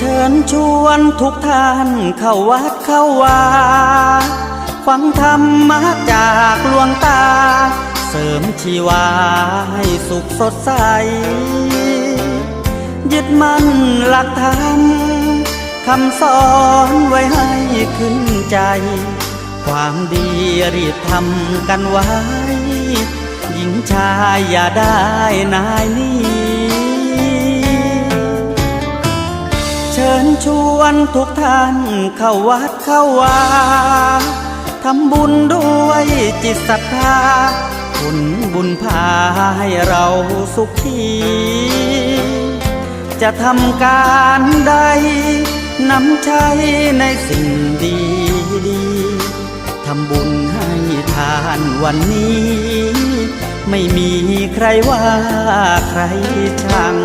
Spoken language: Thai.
ชิญชวนทุกท่านเข้าวัดเข้าวาฟังธรรมะจากหลวงตา เสริมชีวาให้สุขสดใส ยึดมั่นหลักธรรมคำสอนไว้ให้ขึ้นใจ ความดีรีบทำกันไว้ หญิงชายอย่าได้นาย ชิญชวนทุกท่านเข้าวัดเข้าวาทำบุญด้วยจิตศรัทธาผลบุญพาให้เราสุขี จะทำการใดนำใช้ในสิ่งดีดีทำบุญให้ทานวันนี้ ไม่มีใครว่าใครชัง